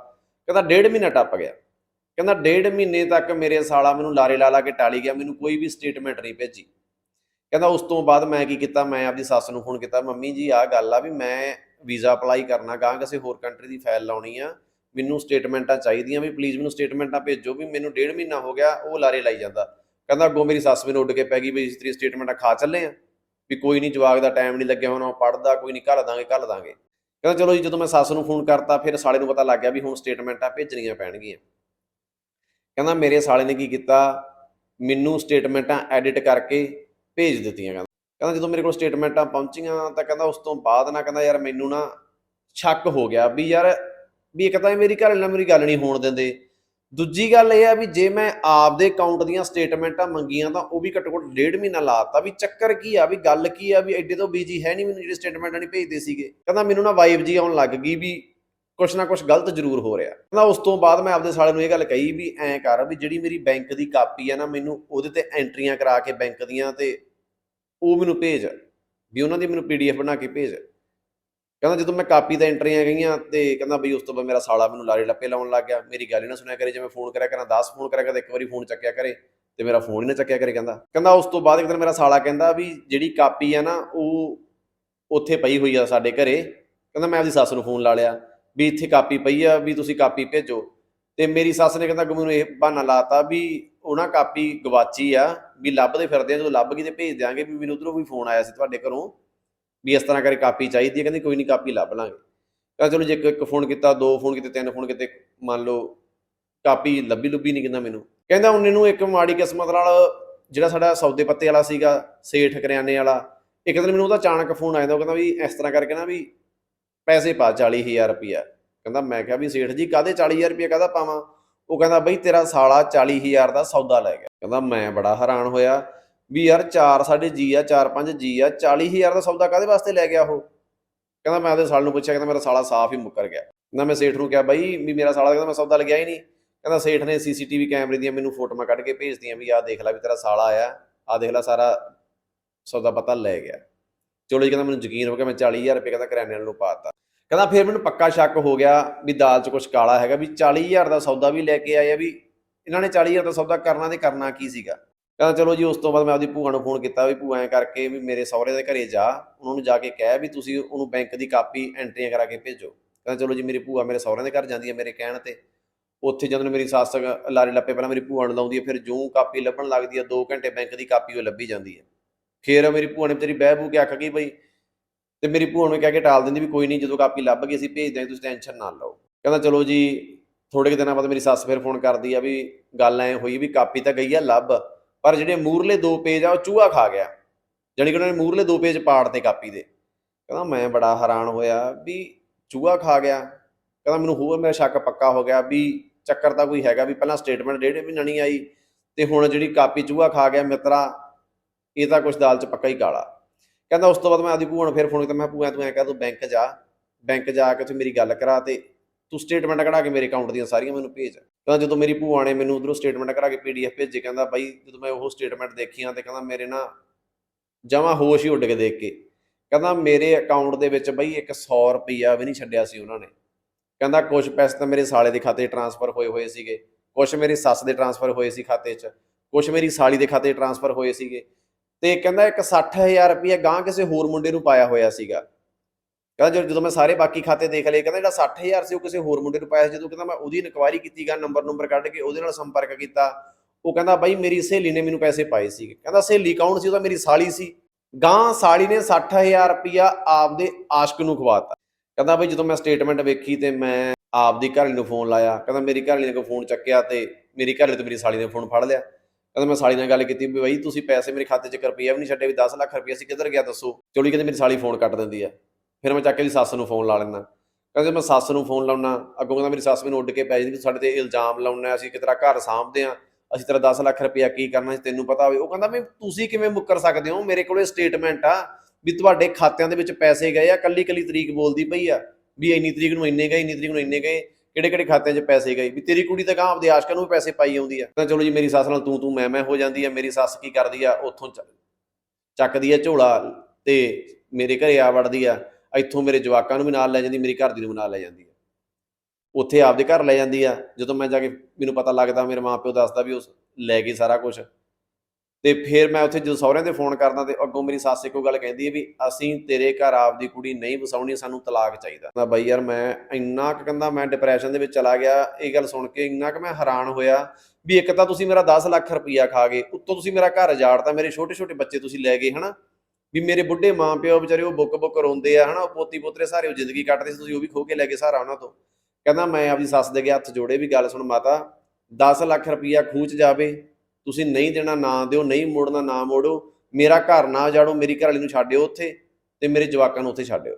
ਕਹਿੰਦਾ ਡੇਢ ਮਹੀਨਾ ਟੱਪ ਗਿਆ। ਕਹਿੰਦਾ ਡੇਢ ਮਹੀਨੇ ਤੱਕ ਮੇਰੇ ਸਾਲਾ ਮੈਨੂੰ ਲਾਰੇ ਲਾ ਲਾ ਕੇ ਟਾਲੀ ਗਿਆ, ਮੈਨੂੰ ਕੋਈ ਵੀ ਸਟੇਟਮੈਂਟ ਨਹੀਂ ਭੇਜੀ। ਕਹਿੰਦਾ ਉਸ ਤੋਂ ਬਾਅਦ ਮੈਂ ਕੀ ਕੀਤਾ, ਮੈਂ ਆਪਦੀ ਸੱਸ ਨੂੰ ਫੋਨ ਕੀਤਾ, ਮੰਮੀ ਜੀ, ਆਹ ਗੱਲ ਆ ਵੀ ਮੈਂ ਵੀਜ਼ਾ ਅਪਲਾਈ ਕਰਨਾ ਗਾਂ ਕਿਸੇ ਹੋਰ ਕੰਟਰੀ ਦੀ ਫਾਈਲ ਲਾਉਣੀ ਆ। ਮੈਨੂੰ ਸਟੇਟਮੈਂਟਾਂ ਚਾਹੀਦੀਆਂ ਵੀ ਪਲੀਜ਼ ਮੈਨੂੰ ਸਟੇਟਮੈਂਟਾਂ ਭੇਜੋ ਵੀ ਮੈਨੂੰ ਡੇਢ ਮਹੀਨਾ ਹੋ ਗਿਆ, ਉਹ ਲਾਰੇ ਲਾਈ ਜਾਂਦਾ। ਕਹਿੰਦਾ ਅੱਗੋਂ ਮੇਰੀ ਸੱਸ ਮੈਨੂੰ ਉੱਡ ਕੇ ਪੈ ਗਈ ਵੀ ਇਸ ਤਰੀ ਸਟੇਟਮੈਂਟਾਂ ਖਾ ਚੱਲੇ ਆ, ਵੀ ਕੋਈ ਨਹੀਂ ਜਵਾਕ ਦਾ ਟਾਈਮ ਨਹੀਂ ਲੱਗਿਆ ਹੁਣ, ਉਹ ਪੜਦਾ ਕੋਈ ਨਹੀਂ ਘੱਲ ਦਾਂਗੇ ਘੱਲ ਦਾਂਗੇ। ਕਹਿੰਦਾ ਚਲੋ ਜੀ, ਜਦੋਂ ਮੈਂ ਸੱਸ ਨੂੰ ਫੋਨ ਕਰਤਾ, ਫਿਰ ਸਾਲੇ ਨੂੰ ਪਤਾ ਲੱਗ ਗਿਆ ਵੀ ਹੁਣ ਸਟੇਟਮੈਂਟਾਂ ਭੇਜਣੀਆਂ ਪੈਣਗੀਆਂ। ਕਹਿੰਦਾ ਮੇਰੇ ਸਾਲੇ ਨੇ ਕੀ ਕੀਤਾ? ਮੈਨੂੰ ਸਟੇਟਮੈਂਟਾਂ ਐਡਿਟ ਕਰਕੇ ਭੇਜ ਦਿੱਤੀਆਂ, ਕਹਿੰਦਾ। ਕਹਿੰਦਾ ਜਦੋਂ ਮੇਰੇ ਕੋਲ ਸਟੇਟਮੈਂਟਾਂ ਪਹੁੰਚੀਆਂ ਤਾਂ ਕਹਿੰਦਾ ਉਸ ਤੋਂ ਬਾਅਦ ਨਾ, ਕਹਿੰਦਾ ਯਾਰ ਮੈਨੂੰ ਨਾ ਸ਼ੱਕ ਹੋ ਗਿਆ ਵੀ ਯਾਰ ਵੀ ਇੱਕ ਤਾਂ ਇਹ ਮੇਰੀ ਘਰ ਨਾਲ ਮੇਰੀ ਗੱਲ ਨਹੀਂ ਹੋਣ ਦਿੰਦੇ। ਦੂਜੀ ਗੱਲ ਇਹ ਆ ਵੀ ਜੇ ਮੈਂ ਆਪਦੇ ਅਕਾਊਂਟ ਦੀਆਂ ਸਟੇਟਮੈਂਟਾਂ ਮੰਗੀਆਂ ਤਾਂ ਉਹ ਵੀ ਘੱਟੋ ਘੱਟ ਡੇਢ ਮਹੀਨਾ ਲਾਤਾ ਵੀ ਚੱਕਰ ਕੀ ਆ? ਵੀ ਗੱਲ ਕੀ ਆ? ਵੀ ਐਡੇ ਤੋਂ ਬੀਜੀ ਹੈ ਨਹੀਂ ਮੈਨੂੰ ਜਿਹੜੇ ਸਟੇਟਮੈਂਟਾਂ ਨਹੀਂ ਭੇਜਦੇ ਸੀਗੇ। ਕਹਿੰਦਾ ਮੈਨੂੰ ਨਾ ਵਾਈਬ ਜੀ ਆਉਣ ਲੱਗ ਗਈ ਵੀ ਕੁਛ ਨਾ ਕੁਛ ਗਲਤ ਜ਼ਰੂਰ ਹੋ ਰਿਹਾ। ਕਹਿੰਦਾ ਉਸ ਤੋਂ ਬਾਅਦ ਮੈਂ ਆਪਦੇ ਸਾਲੇ ਨੂੰ ਇਹ ਗੱਲ ਕਹੀ ਵੀ ਐਂ ਕਰ ਵੀ ਜਿਹੜੀ ਮੇਰੀ ਬੈਂਕ ਦੀ ਕਾਪੀ ਆ ਨਾ ਮੈਨੂੰ ਉਹਦੇ ਤੇ ਐਂਟਰੀਆਂ ਕਰਾ ਕੇ ਬੈਂਕ ਦੀਆਂ ਤੇ ਉਹ ਮੈਨੂੰ ਭੇਜ। ਵੀ ਉਹਨਾਂ ਦੀ ਮੈਨੂੰ ਪੀਡੀਐਫ ਬਣਾ ਕੇ ਭੇਜ। ਕਹਿੰਦਾ ਜਦੋਂ ਮੈਂ ਕਾਪੀ ਤੇ ਐਂਟਰੀਆਂ ਗਈਆਂ ਤੇ ਕਹਿੰਦਾ ਬਈ ਉਸ ਤੋਂ ਬਾਅਦ ਮੇਰਾ ਸਾਲਾ ਮੈਨੂੰ ਲਾਰੇ ਲੱਪੇ ਲਾਉਣ ਲੱਗ ਗਿਆ। ਮੇਰੀ ਗੱਲ ਹੀ ਨਾ ਸੁਣਿਆ ਕਰੇ ਜੇ ਮੈਂ ਫੋਨ ਕਰਿਆ ਕਰਾਂ 10 ਫੋਨ ਕਰਿਆ ਕਰਾਂ, ਇੱਕ ਵਾਰੀ ਫੋਨ ਚੱਕਿਆ ਕਰੇ ਤੇ ਮੇਰਾ ਫੋਨ ਹੀ ਨਾ ਚੱਕਿਆ ਕਰੇ ਕਹਿੰਦਾ। ਕਹਿੰਦਾ ਉਸ ਤੋਂ ਬਾਅਦ ਇੱਕ ਦਿਨ ਮੇਰਾ ਸਾਲਾ ਕਹਿੰਦਾ ਵੀ ਜਿਹੜੀ ਕਾਪੀ ਆ ਨਾ ਉਹ ਉੱਥੇ ਪਈ ਹੋਈ ਆ ਸਾਡੇ ਘਰੇ। ਕਹਿੰਦਾ ਮੈਂ ਆਪਦੀ ਸੱਸ ਨੂੰ ਫੋਨ ਲਾ ਲਿਆ ਵੀ ਇੱਥੇ ਕਾਪੀ ਪਈ ਆ, ਵੀ ਤੁਸੀਂ ਕਾਪੀ ਭੇਜੋ। ਤੇ ਮੇਰੀ ਸੱਸ ਨੇ ਕਹਿੰਦਾ ਮੈਨੂੰ ਇਹ ਬਹਾਨਾ ਲਾਤਾ ਵੀ ਉਹਨਾਂ ਕਾਪੀ ਗਵਾਚੀ ਆ, ਵੀ ਲੱਭਦੇ ਫਿਰਦੇ ਆ, ਜਦੋਂ ਲੱਭ ਗਈ ਤੇ ਭੇਜ ਦਿਆਂਗੇ ਵੀ ਮੈਨੂੰ ਉਧਰੋਂ ਵੀ ਫੋਨ ਆਇਆ ਸੀ ਤੁਹਾਡੇ ਘਰੋਂ। ਵੀ ਇਸ ਤਰ੍ਹਾਂ ਕਰੇ ਕਾਪੀ ਚਾਹੀਦੀ ਹੈ, ਕਹਿੰਦੀ ਕੋਈ ਨਹੀਂ ਕਾਪੀ ਲੱਭ ਲਾਂਗੇ। ਕਹਿੰਦਾ ਚਲੋ ਜੇ ਇੱਕ ਫੋਨ ਕੀਤਾ, ਦੋ ਫੋਨ ਕੀਤੇ, ਤਿੰਨ ਫੋਨ ਕੀਤੇ, ਮੰਨ ਲਓ ਕਾਪੀ ਲੱਭੀ ਲੁੱਭੀ ਨਹੀਂ ਕਹਿੰਦਾ ਮੈਨੂੰ। ਕਹਿੰਦਾ ਉਹਨੇ ਨੂੰ ਇੱਕ ਮਾੜੀ ਕਿਸਮਤ ਨਾਲ ਜਿਹੜਾ ਸਾਡਾ ਸੌਦੇ ਪੱਤੇ ਵਾਲਾ ਸੀਗਾ, ਸੇਠ ਕਰਿਆਨੇ ਵਾਲਾ, ਇੱਕ ਦਿਨ ਮੈਨੂੰ ਉਹਦਾ ਅਚਾਨਕ ਫੋਨ ਆਇਆ, ਉਹ ਕਹਿੰਦਾ ਵੀ ਇਸ ਤਰ੍ਹਾਂ ਕਰਕੇ ਨਾ ਵੀ ਪੈਸੇ ਪਾ 40000 ਰੁਪਇਆ। ਕਹਿੰਦਾ ਮੈਂ ਕਿਹਾ ਵੀ ਸੇਠ ਜੀ ਕਾਦੇ 40000 ਰੁਪਇਆ, ਕਾਹਦਾ ਪਾਵਾਂ? ਉਹ ਕਹਿੰਦਾ ਬਈ ਤੇਰਾ ਸਾਲਾ 40000 ਦਾ ਸੌਦਾ ਲੈ ਗਿਆ। ਕਹਿੰਦਾ ਮੈਂ ਬੜਾ ਹੈਰਾਨ ਹੋਇਆ। ਵੀ ਯਾਰ ਚਾਰ ਸਾਡੇ ਜੀ ਆ, ਚਾਰ ਪੰਜ ਜੀ ਆ 40000 ਦਾ ਸੌਦਾ ਕਾਦੇ ਵਾਸਤੇ ਲੈ ਗਿਆ ਉਹ? ਕਹਿੰਦਾ ਮੈਂ ਉਹਦੇ ਸਾਲ ਨੂੰ ਪੁੱਛਿਆ, ਕਹਿੰਦਾ ਮੇਰਾ ਸਾਲਾ ਸਾਫ਼ ਹੀ ਮੁੱਕਰ ਗਿਆ। ਕਹਿੰਦਾ ਮੈਂ ਸੇਠ ਨੂੰ ਕਿਹਾ, ਬਾਈ, ਵੀ ਮੇਰਾ ਸਾਲਾ ਕਹਿੰਦਾ ਮੈਂ ਸੌਦਾ ਲਗਿਆ ਹੀ ਨਹੀਂ। ਕਹਿੰਦਾ ਸੇਠ ਨੇ ਸੀਸੀਟੀਵੀ ਕੈਮਰੇ ਦੀਆਂ ਮੈਨੂੰ ਫੋਟੋਆਂ ਕੱਢ ਕੇ ਭੇਜਦੀਆਂ ਵੀ, ਆਹ ਦੇਖ ਲੈ ਵੀ ਤੇਰਾ ਸਾਲਾ ਆਇਆ, ਆਹ ਦੇਖ ਲੈ ਸਾਰਾ ਸੌਦਾ ਪਤਾ ਲੈ ਗਿਆ। ਚਲੋ ਜੀ, ਕਹਿੰਦਾ ਮੈਨੂੰ ਯਕੀਨ ਹੋ ਗਿਆ, ਮੈਂ 40000 ਰੁਪਏ ਕਹਿੰਦਾ ਕਰਿਆਨੇ ਵਾਲੇ ਨੂੰ ਪਾਤਾ ਕਹਿੰਦਾ ਫਿਰ ਮੈਨੂੰ ਪੱਕਾ ਸ਼ੱਕ ਹੋ ਗਿਆ ਵੀ ਦਾਲ 'ਚ ਕੁਝ ਕਾਲਾ ਹੈਗਾ, ਵੀ 40000 ਦਾ ਸੌਦਾ ਵੀ ਲੈ ਕੇ ਆਇਆ ਵੀ ਇਹਨਾਂ ਨੇ 40000 ਦਾ ਸੌਦਾ ਕਰਨਾ ਤੇ ਕਰਨਾ ਕੀ ਸੀਗਾ? ਕਹਿੰਦਾ ਚਲੋ ਜੀ, ਉਸ ਤੋਂ ਬਾਅਦ ਮੈਂ ਆਪਦੀ ਭੂਆ ਨੂੰ ਫੋਨ ਕੀਤਾ ਵੀ ਭੂਆ ਐਂ ਕਰਕੇ ਵੀ ਮੇਰੇ ਸਹੁਰੇ ਦੇ ਘਰੇ ਜਾ। ਉਹਨਾਂ ਨੂੰ ਜਾ ਕੇ ਕਹਿ ਵੀ ਤੁਸੀਂ ਉਹਨੂੰ ਬੈਂਕ ਦੀ ਕਾਪੀ ਐਂਟਰੀਆਂ ਕਰਾ ਕੇ ਭੇਜੋ। ਕਹਿੰਦਾ ਚਲੋ ਜੀ, ਮੇਰੀ ਭੂਆ ਮੇਰੇ ਸਹੁਰਿਆਂ ਦੇ ਘਰ ਜਾਂਦੀ ਹੈ ਮੇਰੇ ਕਹਿਣ ਤੇ। ਉੱਥੇ ਜਦੋਂ ਮੇਰੀ ਸੱਸ ਲਾਰੇ ਲੱਪੇ, ਪਹਿਲਾਂ ਮੇਰੀ ਭੂਆ ਨੂੰ ਲਾਉਂਦੀ ਹੈ, ਫਿਰ ਜੋ ਕਾਪੀ ਲੱਭਣ ਲੱਗਦੀ ਹੈ 2 ਘੰਟੇ ਬੈਂਕ ਦੀ ਕਾਪੀ ਉਹ ਲੱਭੀ ਜਾਂਦੀ ਹੈ। ਫਿਰ ਮੇਰੀ ਭੂਆ ਨੇ ਤੇਰੀ ਬਹਿ ਬੂ ਕੇ ਆਖ ਗਈ ਬਈ, ਤੇ ਮੇਰੀ ਭੂਆ ਨੂੰ ਕਹਿ ਕੇ ਟਾਲ ਦਿੰਦੀ ਵੀ ਕੋਈ ਨਹੀਂ, ਜਦੋਂ ਕਾਪੀ ਲੱਭ ਗਈ ਅਸੀਂ ਭੇਜ ਦਿਆਂਗੇ, ਤੁਸੀਂ ਟੈਨਸ਼ਨ ਨਾ ਲਓ। ਕਹਿੰਦਾ ਚਲੋ ਜੀ ਥੋੜੇ ਕੁ ਦਿਨਾਂ ਬਾਅਦ ਮੇਰੀ ਸੱਸ ਫਿਰ ਫੋਨ ਕਰਦੀ ਆ ਵੀ ਗੱਲ ਐ ਹੋਈ ਵੀ ਕਾਪੀ ਤਾਂ ਗਈ ਆ, ਲੱਭ। ਪਰ ਜਿਹੜੇ ਮੂਰਲੇ ਦੋ ਪੇਜ ਆ ਉਹ ਚੂਹਾ ਖਾ ਗਿਆ। ਜਾਣੀ ਕਿ ਉਹਨਾਂ ਨੇ ਮੂਰਲੇ ਦੋ ਪੇਜ ਪਾੜਤੇ ਕਾਪੀ ਦੇ। ਕਹਿੰਦਾ ਮੈਂ ਬੜਾ ਹੈਰਾਨ ਹੋਇਆ ਵੀ ਚੂਹਾ ਖਾ ਗਿਆ। ਕਹਿੰਦਾ ਮੈਨੂੰ ਹੋਰ ਮੇਰਾ ਸ਼ੱਕ ਪੱਕਾ ਹੋ ਗਿਆ ਵੀ ਚੱਕਰ ਤਾਂ ਕੋਈ ਹੈਗਾ ਵੀ ਪਹਿਲਾਂ ਸਟੇਟਮੈਂਟ ਡੇਢ ਮਹੀਨਾ ਨਹੀਂ ਆਈ ਤੇ ਹੁਣ ਜਿਹੜੀ ਕਾਪੀ ਚੂਹਾ ਖਾ ਗਿਆ ਮਿੱਤਰਾ ਇਹ ਤਾਂ ਕੁਛ ਦਾਲ ਚ ਪੱਕਾ ਹੀ ਕਾਲਾ। ਕਹਿੰਦਾ ਉਸ ਤੋਂ ਬਾਅਦ ਮੈਂ ਆਦੀ ਭੂਆ ਨੂੰ ਫਿਰ ਫੋਨ ਕੀਤਾ ਮੈਂ ਕਿਹਾ, ਭੂਆ ਤੂੰ ਐਂ ਕਹਿ ਤੂੰ ਬੈਂਕ ਜਾ। ਬੈਂਕ ਜਾ ਕੇ ਉੱਥੇ ਮੇਰੀ ਗੱਲ ਕਰਾ ਤੇ ਤੂੰ ਸਟੇਟਮੈਂਟ ਕਢਾ ਕੇ ਮੇਰੇ ਅਕਾਊਂਟ ਦੀਆਂ ਸਾਰੀਆਂ ਮੈਨੂੰ ਭੇਜ। ਕਹਿੰਦਾ ਜਦੋਂ ਮੇਰੀ ਭੂਆ ਨੇ ਮੈਨੂੰ ਉਧਰੋਂ ਸਟੇਟਮੈਂਟ ਕਰਾ ਕੇ ਪੀਡੀਐਫ ਭੇਜੇ, ਕਹਿੰਦਾ ਬਾਈ ਜਦੋਂ ਮੈਂ ਉਹ ਸਟੇਟਮੈਂਟ ਦੇਖੀਆਂ ਤੇ ਕਹਿੰਦਾ ਮੇਰੇ ਨਾ ਜਮਾ ਹੋਸ਼ ਹੀ ਉੱਡ ਕੇ ਦੇਖ ਕੇ। ਕਹਿੰਦਾ ਮੇਰੇ ਅਕਾਊਂਟ ਦੇ ਵਿੱਚ ਬਈ ਇੱਕ 100 ਰੁਪਈਆ ਵੀ ਨਹੀਂ ਛੱਡਿਆ ਸੀ ਉਹਨਾਂ ਨੇ। ਕਹਿੰਦਾ ਕੁਝ ਪੈਸੇ ਤਾਂ ਮੇਰੇ ਸਾਲੇ ਦੇ ਖਾਤੇ 'ਚ ਟਰਾਂਸਫਰ ਹੋਏ ਹੋਏ ਸੀਗੇ। ਕੁਝ ਮੇਰੀ ਸੱਸ ਦੇ ਟਰਾਂਸਫਰ ਹੋਏ ਸੀ ਖਾਤੇ 'ਚ। ਕੁਝ ਮੇਰੀ ਸਾਲੀ ਦੇ ਖਾਤੇ 'ਚ ਟਰਾਂਸਫਰ ਹੋਏ ਸੀਗੇ। ਤੇ ਕਹਿੰਦਾ ਇੱਕ 60000 ਰੁਪਈਆ ਗਾਂ ਕਿਸੇ ਹੋਰ ਮੁੰਡੇ ਨੂੰ ਪਾਇਆ ਹੋਇਆ ਸੀਗਾ। ਕਹਿੰਦਾ ਜਦੋਂ- ਮੈਂ ਸਾਰੇ ਬਾਕੀ ਖਾਤੇ ਦੇਖ ਲਏ, ਕਹਿੰਦਾ ਜਿਹੜਾ 60000 ਸੀ ਉਹ ਕਿਸੇ ਹੋਰ ਮੁੰਡੇ ਨੂੰ ਪਾਇਆ ਸੀ, ਜਦੋਂ ਕਹਿੰਦਾ ਮੈਂ ਉਹਦੀ ਇਨਕੁਆਇਰੀ ਕੀਤੀ ਗਾ ਨੰਬਰ ਨੰਬਰ ਕੱਢ ਕੇ ਉਹਦੇ ਨਾਲ ਸੰਪਰਕ ਕੀਤਾ, ਉਹ ਕਹਿੰਦਾ ਬਾਈ ਮੇਰੀ ਸਹੇਲੀ ਨੇ ਮੈਨੂੰ ਪੈਸੇ ਪਾਏ ਸੀ ਕਹਿੰਦਾ ਸਹੇਲੀ ਕੌਣ ਸੀ? ਉਹ ਤਾਂ ਮੇਰੀ ਸਾਲੀ ਸੀ। ਗਾਂ ਸਾਲੀ ਨੇ 60000 ਰੁਪਇਆ ਆਪਦੇ ਆਸ਼ਕ ਨੂੰ ਖਵਾਤਾ। ਕਹਿੰਦਾ ਬਈ ਜਦੋਂ ਮੈਂ ਸਟੇਟਮੈਂਟ ਵੇਖੀ ਤੇ ਮੈਂ ਆਪਦੀ ਘਰਵਾਲੀ ਨੂੰ ਫੋਨ ਲਾਇਆ, ਕਹਿੰਦਾ ਮੇਰੀ ਘਰਵਾਲੀ ਨੇ ਕੋ ਫੋਨ ਚੱਕਿਆ ਤੇ ਮੇਰੀ ਘਰਵਾਲੀ ਤੇ ਮੇਰੀ ਸਾਲੀ ਨੇ ਫੋਨ ਫੜ ਲਿਆ। ਕਹਿੰਦਾ ਮੈਂ ਸਾਲੀ ਨਾਲ ਗੱਲ ਕੀਤੀ ਵੀ ਬਈ ਤੁਸੀਂ ਪੈਸੇ ਮੇਰੇ ਖਾਤੇ 'ਚ ਇੱਕ ਰੁਪਈਆ ਵੀ ਨਹੀਂ ਛੱਡੇ ਵੀ 10 ਲੱਖ ਰੁਪਈਆ ਸੀ ਕਿੱਧਰ ਗਿਆ ਦੱਸੋ? ਚੋਲੀ ਕਹਿੰਦੇ ਮੇਰੀ ਸਾਲੀ ਫੋਨ ਕੱਟ ਦਿੰਦੀ ਆ। ਫਿਰ ਮੈਂ ਚੱਕ ਕੇ ਦੀ ਸੱਸ ਨੂੰ ਫੋਨ ਲਾ ਲੈਂਦਾ। ਕਹਿੰਦੇ ਮੈਂ ਸੱਸ ਨੂੰ ਫੋਨ ਲਾਉਣਾ ਅੱਗੋਂ ਕਹਿੰਦਾ ਮੇਰੀ ਸੱਸ ਮੈਨੂੰ ਉੱਡ ਕੇ ਪੈ ਜਾਂਦੀ ਵੀ ਸਾਡੇ ਤੇ ਇਲਜ਼ਾਮ ਲਾਉਣਾ ਅਸੀਂ ਕਿ ਤੇਰਾ ਘਰ ਸਾਂਭਦੇ ਆ, ਅਸੀਂ ਤੇਰਾ 10 ਲੱਖ ਰੁਪਇਆ ਕੀ ਕਰਨਾ ਸੀ ਤੈਨੂੰ ਪਤਾ ਹੋਵੇ। ਉਹ ਕਹਿੰਦਾ ਵੀ ਤੁਸੀਂ ਕਿਵੇਂ ਮੁੱਕਰ ਸਕਦੇ ਹੋ? ਮੇਰੇ ਕੋਲੇ ਸਟੇਟਮੈਂਟ ਆ ਵੀ ਤੁਹਾਡੇ ਖਾਤਿਆਂ ਦੇ ਵਿੱਚ ਪੈਸੇ ਗਏ ਆ ਕੱਲੀ ਕੱਲੀ ਤਰੀਕ ਬੋਲਦੀ ਪਈ ਆ ਵੀ ਇੰਨੀ ਤਰੀਕ ਨੂੰ ਇੰਨੇ ਗਏ, ਇੰਨੀ ਤਰੀਕ ਨੂੰ ਇੰਨੇ ਗਏ ਕਿਹੜੇ ਕਿਹੜੇ ਖਾਤਿਆਂ 'ਚ ਪੈਸੇ ਗਏ? ਵੀ ਤੇਰੀ ਕੁੜੀ ਤਾਂ ਗਾਂ ਆਪਦੇ ਆਸ਼ਕਾਂ ਨੂੰ ਵੀ ਪੈਸੇ ਪਾਈ ਆਉਂਦੀ ਆ। ਤਾਂ ਚਲੋ ਜੀ, ਮੇਰੀ ਸੱਸ ਨਾਲ ਤੂੰ ਤੂੰ ਮੈਂ ਮੈਂ ਹੋ ਜਾਂਦੀ ਆ, ਮੇਰੀ ਸੱਸ ਕੀ ਕਰਦੀ ਆ? ਉੱਥੋਂ ਚੱਕਦੀ ਆ ਝੋਲਾ ਤੇ ਮੇਰੇ ਘਰੇ ਆ ਵੜਦੀ ਆ। ਇੱਥੋਂ ਮੇਰੇ ਜਵਾਕਾਂ ਨੂੰ ਵੀ ਨਾਲ ਲੈ ਜਾਂਦੀ, ਮੇਰੀ ਘਰ ਦੀ ਨੂੰ ਵੀ ਨਾਲ ਲੈ ਜਾਂਦੀ ਆ। ਉੱਥੇ ਆਪਦੇ ਘਰ ਲੈ ਜਾਂਦੀ ਆ, ਜਦੋਂ ਮੈਂ ਜਾ ਕੇ ਮੈਨੂੰ ਪਤਾ ਲੱਗਦਾ, ਮੇਰੇ ਮਾਪਿਓ ਦੱਸਦਾ ਵੀ ਉਸ ਲੈ ਗਈ ਸਾਰਾ ਕੁਝ ਤੇ ਫਿਰ ਮੈਂ ਉੱਥੇ ਜਦੋਂ ਸਹੁਰਿਆਂ ਦੇ ਫੋਨ ਕਰਦਾ ਤੇ ਅੱਗੋਂ ਮੇਰੀ ਸੱਸ ਇੱਕੋ ਗੱਲ ਕਹਿੰਦੀ ਹੈ ਵੀ ਅਸੀਂ ਤੇਰੇ ਘਰ ਆਪਦੀ ਕੁੜੀ ਨਹੀਂ ਵਸਾਉਣੀ, ਸਾਨੂੰ ਤਲਾਕ ਚਾਹੀਦਾ। ਤਾਂ ਬਾਈ ਯਾਰ ਮੈਂ ਇੰਨਾ ਕੁ ਕਹਿੰਦਾ ਮੈਂ ਡਿਪਰੈਸ਼ਨ ਦੇ ਵਿੱਚ ਚਲਾ ਗਿਆ, ਇਹ ਗੱਲ ਸੁਣ ਕੇ ਇੰਨਾ ਕੁ ਮੈਂ ਹੈਰਾਨ ਹੋਇਆ ਵੀ ਇੱਕ ਤਾਂ ਤੁਸੀਂ ਮੇਰਾ 10 ਲੱਖ ਰੁਪਈਆ ਖਾ ਗਏ, ਉੱਤੋਂ ਤੁਸੀਂ ਮੇਰਾ ਘਰ ਉਜਾੜਤਾ, ਮੇਰੇ ਛੋਟੇ ਛੋਟੇ ਬੱਚੇ ਤੁਸੀਂ ਲੈ ਗਏ, ਹਨਾ? ਵੀ ਮੇਰੇ ਬੁੱਢੇ ਮਾਂ ਪਿਓ ਵਿਚਾਰੇ ਉਹ ਬੁੱਕ ਬੁੱਕ ਰੋਂਦੇ ਆ, ਹਨਾ, ਉਹ ਪੋਤੀ ਪੋਤਰੇ ਸਾਰੇ ਉਹ ਜ਼ਿੰਦਗੀ ਕੱਟਦੇ ਸੀ, ਤੁਸੀਂ ਉਹ ਵੀ ਖੋ ਕੇ ਲੈ ਗਏ ਸਾਰਾ ਉਹਨਾਂ ਤੋਂ। ਕਹਿੰਦਾ ਮੈਂ ਆਪਦੀ ਸੱਸ ਦੇ ਅੱਗੇ ਹੱਥ ਜੋੜੇ ਵੀ ਗੱਲ ਸੁਣ ਮਾਤਾ 10 ਲੱਖ ਰੁਪਈਆ ਖੂਚ ਜਾਵੇ, ਤੁਸੀਂ ਨਹੀਂ ਦੇਣਾ ਨਾ ਦਿਓ, ਨਹੀਂ ਮੋੜਨਾ ਨਾ ਮੋੜੋ, ਮੇਰਾ ਘਰ ਨਾ ਜਾੜੋ ਮੇਰੀ ਘਰ ਵਾਲੀ ਨੂੰ ਛੱਡਿਓ ਉੱਥੇ ਤੇ ਮੇਰੇ ਜਵਾਕਾਂ ਨੂੰ ਉੱਥੇ ਛੱਡਿਓ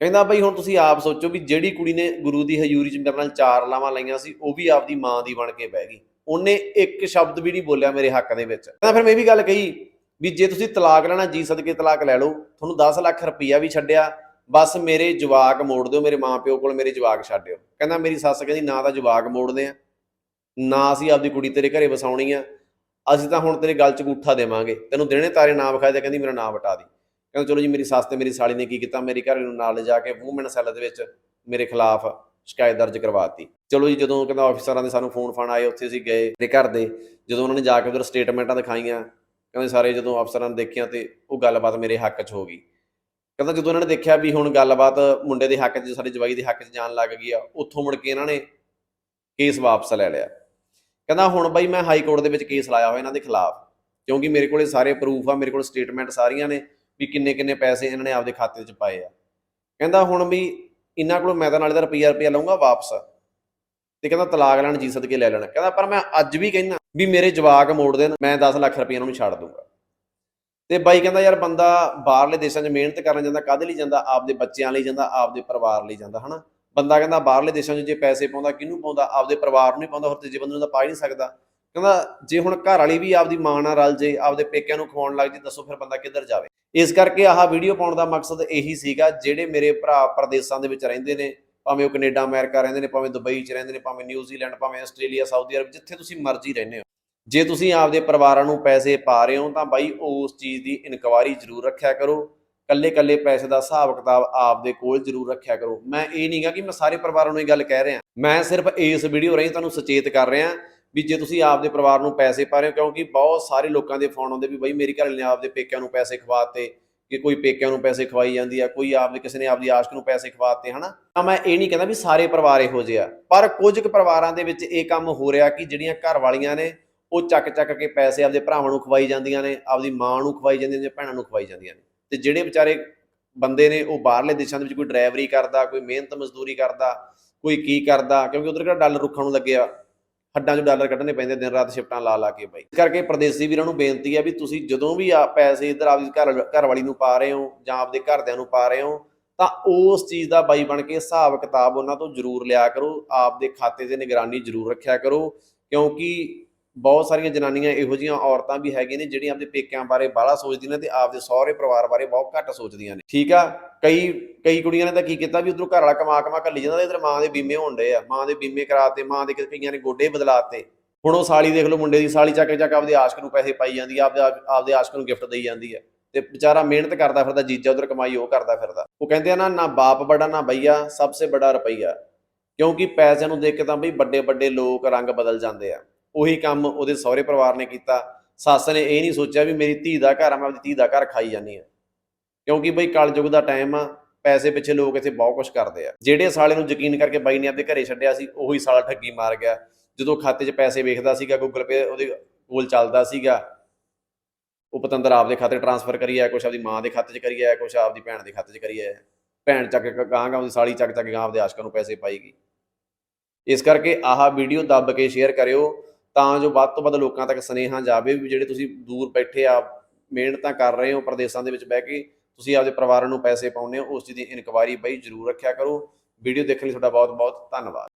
ਕਹਿੰਦਾ ਬਈ ਹੁਣ ਤੁਸੀਂ ਆਪ ਸੋਚੋ ਵੀ ਜਿਹੜੀ ਕੁੜੀ ਨੇ ਗੁਰੂ ਦੀ ਹਜ਼ੂਰੀ 'ਚ ਮੇਰੇ ਨਾਲ ਚਾਰ ਲਾਵਾਂ ਲਾਈਆਂ ਸੀ, ਉਹ ਵੀ ਆਪਦੀ ਮਾਂ ਦੀ ਬਣ ਕੇ ਬਹਿ ਗਈ। ਉਹਨੇ ਇੱਕ ਸ਼ਬਦ ਵੀ ਨਹੀਂ ਬੋਲਿਆ ਮੇਰੇ ਹੱਕ ਦੇ ਵਿੱਚ। ਕਹਿੰਦਾ ਫਿਰ ਮੈਂ ਇਹ ਵੀ ਗੱਲ ਕਹੀ ਵੀ ਜੇ ਤੁਸੀਂ ਤਲਾਕ ਲੈਣਾ, ਜੀ ਸਦਕੇ ਤਲਾਕ ਲੈ ਲਓ, ਤੁਹਾਨੂੰ 10 ਲੱਖ ਰੁਪਈਆ ਵੀ ਛੱਡਿਆ, ਬਸ ਮੇਰੇ ਜਵਾਕ ਮੋੜ ਦਿਓ, ਮੇਰੇ ਮਾਪਿਓ ਕੋਲ ਮੇਰੇ ਜਵਾਕ ਛੱਡ ਦਿਓ। ਕਹਿੰਦਾ ਮੇਰੀ ਸੱਸ ਕਹਿੰਦੀ, ਨਾ ਤਾਂ ਜਵਾਕ ਮੋੜਦੇ ਆ, ਨਾ ਅਸੀਂ ਆਪਦੀ ਕੁੜੀ ਤੇਰੇ ਘਰੇ ਵਸਾਉਣੀ ਆ, ਅਸੀਂ ਤਾਂ ਹੁਣ ਤੇਰੇ ਗਲ ਚ ਗੂਠਾ ਦੇਵਾਂਗੇ। ਤੈਨੂੰ ਦੇਣੇ ਤਾਰੇ ਨਾਮ ਵਿਖਾਏ ਤੇ ਕਹਿੰਦੀ, ਮੇਰਾ ਨਾਮ ਵਟਾ ਦੀ। ਕਹਿੰਦਾ, ਚਲੋ ਜੀ, ਮੇਰੀ ਸੱਸ ਤੇ ਮੇਰੀ ਸਾਲੀ ਨੇ ਕੀ ਕੀਤਾ, ਮੇਰੀ ਘਰ ਨੂੰ ਨਾਲ ਲਿਜਾ ਕੇ ਵੂਮਨ ਸੈੱਲ ਦੇ ਵਿੱਚ ਮੇਰੇ ਖਿਲਾਫ ਸ਼ਿਕਾਇਤ ਦਰਜ ਕਰਵਾਤੀ ਚਲੋ ਜੀ, ਜਦੋਂ ਕਹਿੰਦਾ ਆਫੀਸਰਾਂ ਦੇ ਸਾਨੂੰ ਫੋਨ ਫਾਨ ਆਏ, ਉੱਥੇ ਅਸੀਂ ਗਏ, ਮੇਰੇ ਘਰ ਦੇ, ਜਦੋਂ ਉਹਨਾਂ ਨੇ ਜਾ ਕੇ ਉਧਰ ਸਟੇਟਮੈਂਟਾਂ ਦਿਖਾਈਆਂ ਕਹਿੰਦੇ ਸਾਰੇ ਜਦੋਂ ਅਫਸਰਾਂ ਨੇ ਦੇਖਿਆ ਤੇ ਉਹ ਗੱਲਬਾਤ ਮੇਰੇ ਹੱਕ 'ਚ ਹੋ ਗਈ। ਕਹਿੰਦਾ ਜਦੋਂ ਇਹਨਾਂ ਨੇ ਦੇਖਿਆ ਵੀ ਹੁਣ ਗੱਲਬਾਤ ਮੁੰਡੇ ਦੇ ਹੱਕ 'ਚ, ਸਾਡੇ ਜਵਾਈ ਦੇ ਹੱਕ 'ਚ ਜਾਣ ਲੱਗ ਗਈ ਆ, ਉੱਥੋਂ ਮੁੜ ਕੇ ਇਹਨਾਂ ਨੇ ਕੇਸ ਵਾਪਸ ਲੈ ਲਿਆ। ਕਹਿੰਦਾ ਹੁਣ ਬਾਈ ਮੈਂ ਹਾਈ ਕੋਰਟ ਦੇ ਵਿੱਚ ਕੇਸ ਲਾਇਆ ਹੋਇਆ ਇਹਨਾਂ ਦੇ ਖਿਲਾਫ, ਕਿਉਂਕਿ ਮੇਰੇ ਕੋਲੇ ਸਾਰੇ ਪ੍ਰੂਫ ਆ, ਮੇਰੇ ਕੋਲ ਸਟੇਟਮੈਂਟ ਸਾਰੀਆਂ ਨੇ ਵੀ ਕਿੰਨੇ ਕਿੰਨੇ ਪੈਸੇ ਇਹਨਾਂ ਨੇ ਆਪਦੇ ਖਾਤੇ 'ਚ ਪਾਏ ਆ। ਕਹਿੰਦਾ ਹੁਣ ਵੀ ਇਹਨਾਂ ਕੋਲੋਂ ਮੈਂ ਤਾਂ ਨਾਲੇ ਦਾ ਰੁਪਈਆ ਰੁਪਈਆ ਲਊਂਗਾ ਵਾਪਸ। ਤੇ ਕਹਿੰਦਾ ਤਲਾਕ ਲੈਣ ਜੀ ਸਦਕੇ ਲੈ ਲੈਣਾ। ਕਹਿੰਦਾ, ਪਰ ਮੈਂ ਅੱਜ ਵੀ ਕਹਿੰਦਾ ਵੀ ਮੇਰੇ ਜਵਾਕ ਮੋੜ ਦੇਣ, ਮੈਂ 10 ਲੱਖ ਰੁਪਏ ਇਹਨਾਂ ਨੂੰ ਛੱਡ ਦੂੰਗਾ। ਤੇ ਬਾਈ ਕਹਿੰਦਾ, ਯਾਰ ਬੰਦਾ ਬਾਹਰਲੇ ਦੇਸ਼ਾਂ 'ਚ ਮਿਹਨਤ ਕਰਨ ਜਾਂਦਾ, ਕਾਹਦੇ ਲਈ ਜਾਂਦਾ? ਆਪਦੇ ਬੱਚਿਆਂ ਲਈ ਜਾਂਦਾ, ਆਪਦੇ ਪਰਿਵਾਰ ਲਈ ਜਾਂਦਾ, ਹਨਾ? ਬੰਦਾ ਕਹਿੰਦਾ, ਬਾਹਰਲੇ ਦੇਸ਼ਾਂ 'ਚ ਜੇ ਪੈਸੇ ਪਾਉਂਦਾ, ਕਿਹਨੂੰ ਪਾਉਂਦਾ? ਆਪਦੇ ਪਰਿਵਾਰ ਨੂੰ ਹੀ ਪਾਉਂਦਾ, ਹੋਰ ਤੀਜੇ ਬੰਦੇ ਨੂੰ ਤਾਂ ਪਾ ਹੀ ਨਹੀਂ ਸਕਦਾ। ਕਹਿੰਦਾ, ਜੇ ਹੁਣ ਘਰ ਵਾਲੀ ਵੀ ਆਪਦੀ ਮਾਂ ਨਾਲ ਰਲ ਜੇ, ਆਪਦੇ ਪੇਕਿਆਂ ਨੂੰ ਖਵਾਉਣ ਲੱਗ ਜੇ, ਦੱਸੋ ਫਿਰ ਬੰਦਾ ਕਿੱਧਰ ਜਾਵੇ? ਇਸ ਕਰਕੇ ਆਹ ਵੀਡੀਓ ਪਾਉਣ ਦਾ ਮਕਸਦ ਇਹੀ ਸੀਗਾ, ਜਿਹੜੇ ਮੇਰੇ ਭਰਾ ਪ੍ਰਦੇਸ਼ਾਂ ਦੇ ਵਿੱਚ ਰਹਿੰਦੇ ਨੇ ਭਾਵੇਂ ਉਹ ਕੈਨੇਡਾ, ਅਮਰੀਕਾ ਰਹਿੰਦੇ ਨੇ, ਭਾਵੇਂ ਦੁਬਈ 'ਚ ਰਹਿੰਦੇ ਨੇ, ਭਾਵੇਂ ਨਿਊਜ਼ੀਲੈਂਡ ਭਾਵੇਂ ਆਸਟ੍ਰੇਲੀਆ, ਸਾਊਦੀ ਅਰਬ, ਜਿੱਥੇ ਤੁਸੀਂ ਮਰਜ਼ੀ ਰਹਿੰਦੇ ਹੋ। ਜੇ ਤੁਸੀਂ ਆਪਦੇ ਪਰਿਵਾਰਾਂ ਨੂੰ ਪੈਸੇ ਪਾ ਰਹੇ ਹੋ, ਤਾਂ ਬਾਈ ਉਸ ਚੀਜ਼ ਦੀ ਇਨਕੁਆਇਰੀ ਜ਼ਰੂਰ ਰੱਖਿਆ ਕਰੋ। ਕੱਲੇ ਕੱਲੇ ਪੈਸੇ ਦਾ ਹਿਸਾਬ ਕਿਤਾਬ ਆਪਦੇ ਕੋਲ ਜ਼ਰੂਰ ਰੱਖਿਆ ਕਰੋ। ਮੈਂ ਇਹ ਨਹੀਂਗਾ ਕਿ ਮੈਂ ਸਾਰੇ ਪਰਿਵਾਰਾਂ ਨੂੰ ਇਹ ਗੱਲ ਕਹਿ ਰਿਹਾ। ਮੈਂ ਸਿਰਫ ਇਸ ਵੀਡੀਓ ਰਾਹੀਂ ਤੁਹਾਨੂੰ ਸੁਚੇਤ ਕਰ ਰਿਹਾ ਵੀ ਜੇ ਤੁਸੀਂ ਆਪਦੇ ਪਰਿਵਾਰ ਨੂੰ ਪੈਸੇ ਪਾ ਰਹੇ ਹੋ, ਕਿਉਂਕਿ ਬਹੁਤ ਸਾਰੇ ਲੋਕਾਂ ਦੇ ਫੋਨ ਆਉਂਦੇ ਵੀ ਬਈ ਮੇਰੀ ਘਰ ਨੇ ਆਪਦੇ ਪੇਕਿਆਂ ਨੂੰ ਪੈਸੇ ਖਵਾਤੇ ਕਿ ਕੋਈ ਪੇਕਿਆਂ ਨੂੰ ਪੈਸੇ ਖਵਾਈ ਜਾਂਦੀ ਆ, ਕੋਈ ਆਪਦੇ, ਕਿਸੇ ਨੇ ਆਪਦੀ ਆਸ਼ਕ ਨੂੰ ਪੈਸੇ ਖਵਾਤੇ, ਹਨਾ? ਤਾਂ ਮੈਂ ਇਹ ਨਹੀਂ ਕਹਿੰਦਾ ਵੀ ਸਾਰੇ ਪਰਿਵਾਰ ਇਹੋ ਜਿਹੇ ਆ, ਪਰ ਕੁਝ ਕੁ ਪਰਿਵਾਰਾਂ ਦੇ ਵਿੱਚ ਇਹ ਕੰਮ ਹੋ ਰਿਹਾ ਕਿ ਜਿਹੜੀਆਂ ਘਰ ਵਾਲੀਆਂ ਨੇ, ਉਹ ਚੱਕ ਚੱਕ ਕੇ ਪੈਸੇ ਆਪਦੇ ਭਰਾਵਾਂ ਨੂੰ ਖਵਾਈ ਜਾਂਦੀਆਂ ਨੇ, ਆਪਦੀ ਮਾਂ ਨੂੰ ਖਵਾਈ ਜਾਂਦੀਆਂ ਨੇ, ਭੈਣਾਂ ਨੂੰ ਖਵਾਈ ਜਾਂਦੀਆਂ ਨੇ। ਤੇ ਜਿਹੜੇ ਵਿਚਾਰੇ ਬੰਦੇ ਨੇ, ਉਹ ਬਾਹਰਲੇ ਦੇਸ਼ਾਂ ਦੇ ਵਿੱਚ ਕੋਈ ਡਰਾਈਵਰੀ ਕਰਦਾ, ਕੋਈ ਮਿਹਨਤ ਮਜ਼ਦੂਰੀ ਕਰਦਾ, ਕੋਈ ਕੀ ਕਰਦਾ, ਕਿਉਂਕਿ ਉਧਰ ਕਿਹੜਾ ਡਾਲਰ ਰੁੱਖਾਂ ਨੂੰ ਲੱਗਿਆ। ਹੱਡਾਂ 'ਚੋਂ ਡਾਲਰ ਕੱਢਣੇ ਪੈਂਦੇ, ਦਿਨ ਰਾਤ ਸ਼ਿਫਟਾਂ ਲਾ ਲਾ ਕੇ ਬਾਈ। ਇਸ ਕਰਕੇ ਪ੍ਰਦੇਸੀ ਵੀਰਾਂ ਨੂੰ ਬੇਨਤੀ ਹੈ ਵੀ ਤੁਸੀਂ ਜਦੋਂ ਵੀ ਆ ਪੈਸੇ ਇਧਰ ਆਪਦੀ ਘਰ ਘਰ ਵਾਲੀ ਨੂੰ ਪਾ ਰਹੇ ਹੋ ਜਾਂ ਆਪਦੇ ਘਰਦਿਆਂ ਨੂੰ ਪਾ ਰਹੇ ਹੋ, ਤਾਂ ਉਸ ਚੀਜ਼ ਦਾ ਬਾਈ ਬਣ ਕੇ ਹਿਸਾਬ ਕਿਤਾਬ ਉਹਨਾਂ ਤੋਂ ਜ਼ਰੂਰ ਲਿਆ ਕਰੋ, ਆਪਦੇ ਖਾਤੇ ਤੇ ਨਿਗਰਾਨੀ ਜ਼ਰੂਰ ਰੱਖਿਆ ਕਰੋ, ਕਿਉਂਕਿ ਬਹੁਤ ਸਾਰੀਆਂ ਜਨਾਨੀਆਂ ਇਹੋ ਜਿਹੀਆਂ ਔਰਤਾਂ ਵੀ ਹੈਗੀਆਂ ਨੇ ਜਿਹੜੀਆਂ ਆਪਣੇ ਪੇਕਿਆਂ ਬਾਰੇ ਬਾਹਲਾ ਸੋਚਦੀਆਂ ਨੇ ਤੇ ਆਪਦੇ ਸਹੁਰੇ ਪਰਿਵਾਰ ਬਾਰੇ ਬਹੁਤ ਘੱਟ ਸੋਚਦੀਆਂ ਨੇ। ਠੀਕ ਆ? ਕਈ ਕਈ ਕੁੜੀਆਂ ਨੇ ਤਾਂ ਕੀ ਕੀਤਾ ਵੀ ਉਧਰੋਂ ਘਰ ਵਾਲਾ ਕਮਾ ਕਮਾ ਘੱਲੀ ਜਾਂਦਾ ਤੇ ਇਧਰ ਮਾਂ ਦੇ ਬੀਮੇ ਹੋਣ ਡਏ ਆ। ਮਾਂ ਦੇ ਬੀਮੇ ਕਰਾਤੇ, ਮਾਂ ਦੇ ਕਈਆਂ ਨੇ ਗੋਡੇ ਬਦਲਾਤੇ। ਹੁਣ ਉਹ ਸਾਲੀ ਦੇਖ ਲਓ ਮੁੰਡੇ ਦੀ, ਸਾਲੀ ਚੱਕ ਚੱਕ ਆਪਦੇ ਆਸ਼ਕ ਨੂੰ ਪੈਸੇ ਪਾਈ ਜਾਂਦੀ ਆ, ਆਪਦੇ ਆਪਦੇ ਆਸ਼ਕ ਨੂੰ ਗਿਫਟ ਦੇਈ ਜਾਂਦੀ ਆ। ਤੇ ਵਿਚਾਰਾ ਮਿਹਨਤ ਕਰਦਾ ਫਿਰਦਾ, ਜੀਜਾ ਉਧਰ ਕਮਾਈ ਉਹ ਕਰਦਾ ਫਿਰਦਾ। ਉਹ ਕਹਿੰਦੇ ਆ ਨਾ ਨਾ ਬਾਪ ਬੜਾ ਨਾ ਭਈਆ ਸਭ ਸੇ ਬੜਾ ਰੁਪਈਆ। ਕਿਉਂਕਿ ਪੈਸਿਆਂ ਨੂੰ ਦੇਖ ਕੇ ਤਾਂ ਬਈ ਵੱਡੇ ਵੱਡੇ ਲੋਕ ਰੰਗ ਬਦਲ ਜਾਂਦੇ ਆ। ਉਹੀ ਕੰਮ ਉਹਦੇ ਸਹੁਰੇ ਪਰਿਵਾਰ ਨੇ ਕੀਤਾ। ਸੱਸ ਨੇ ਇਹ ਨਹੀਂ ਸੋਚਿਆ ਵੀ ਮੇਰੀ ਧੀ ਦਾ ਘਰ ਆ, ਮੈਂ ਆਪਣੀ ਧੀ ਦਾ ਘਰ ਖਾਈ ਜਾਂਦੀ ਆ ਕਿਉਂਕਿ ਬਈ ਕਲਯੁਗ ਦਾ ਟਾਈਮ ਆ, ਪੈਸੇ ਪਿੱਛੇ ਲੋਕ ਇੱਥੇ ਬਹੁਤ ਕੁਝ ਕਰਦੇ ਆ। ਜਿਹੜੇ ਸਾਲੇ ਨੂੰ ਯਕੀਨ ਕਰਕੇ ਬਾਈ ਨੇ ਆਪਦੇ ਘਰੇ ਛੱਡਿਆ ਸੀ, ਉਹੀ ਸਾਲਾ ਠੱਗੀ ਮਾਰ ਗਿਆ। ਜਦੋਂ ਖਾਤੇ 'ਚ ਪੈਸੇ ਵੇਖਦਾ ਸੀਗਾ ਗੂਗਲ ਪੇ ਉਹਦੇ ਕੋਲ ਚੱਲਦਾ ਸੀਗਾ। ਉਹ ਪਤੰਦਰ ਆਪਦੇ ਖਾਤੇ ਟ੍ਰਾਂਸਫਰ ਕਰੀ ਆਇਆ, ਕੁਛ ਆਪਦੀ ਮਾਂ ਦੇ ਖਾਤੇ 'ਚ ਕਰੀ ਆਇਆ, ਕੁਛ ਆਪਦੀ ਭੈਣ ਦੇ ਖਾਤੇ 'ਚ ਕਰੀ ਆਇਆ। ਭੈਣ ਚੱਕ ਕੇ ਗਾਂ ਗਾਂ ਉਹਦੀ ਸਾਲੀ ਚੱਕ ਚੱਕ ਗਾਂ ਆਪਦੇ ਆਸ਼ਕਾਂ ਨੂੰ ਪੈਸੇ ਪਾਏਗੀ ਇਸ ਕਰਕੇ ਆਹ ਵੀਡੀਓ ਦੱਬ ਕੇ ਸ਼ੇਅਰ ਕਰਿਓ। ਤਾਂ ਜੋ ਵੱਧ ਤੋਂ ਵੱਧ ਲੋਕਾਂ ਤੱਕ ਸੁਨੇਹਾ ਜਾਵੇ ਵੀ ਜਿਹੜੇ ਤੁਸੀਂ ਦੂਰ ਬੈਠੇ ਆ, ਮਿਹਨਤਾਂ ਕਰ ਰਹੇ ਹੋ, ਪ੍ਰਦੇਸ਼ਾਂ ਦੇ ਵਿੱਚ ਬਹਿ ਕੇ ਤੁਸੀਂ ਆਪਦੇ ਪਰਿਵਾਰਾਂ ਨੂੰ ਪੈਸੇ ਪਾਉਂਦੇ ਹੋ, ਉਸ ਚੀਜ਼ ਦੀ ਇਨਕੁਆਇਰੀ ਬਈ ਜ਼ਰੂਰ ਰੱਖਿਆ ਕਰੋ। ਵੀਡੀਓ ਦੇਖਣ ਲਈ ਤੁਹਾਡਾ ਬਹੁਤ ਬਹੁਤ ਧੰਨਵਾਦ।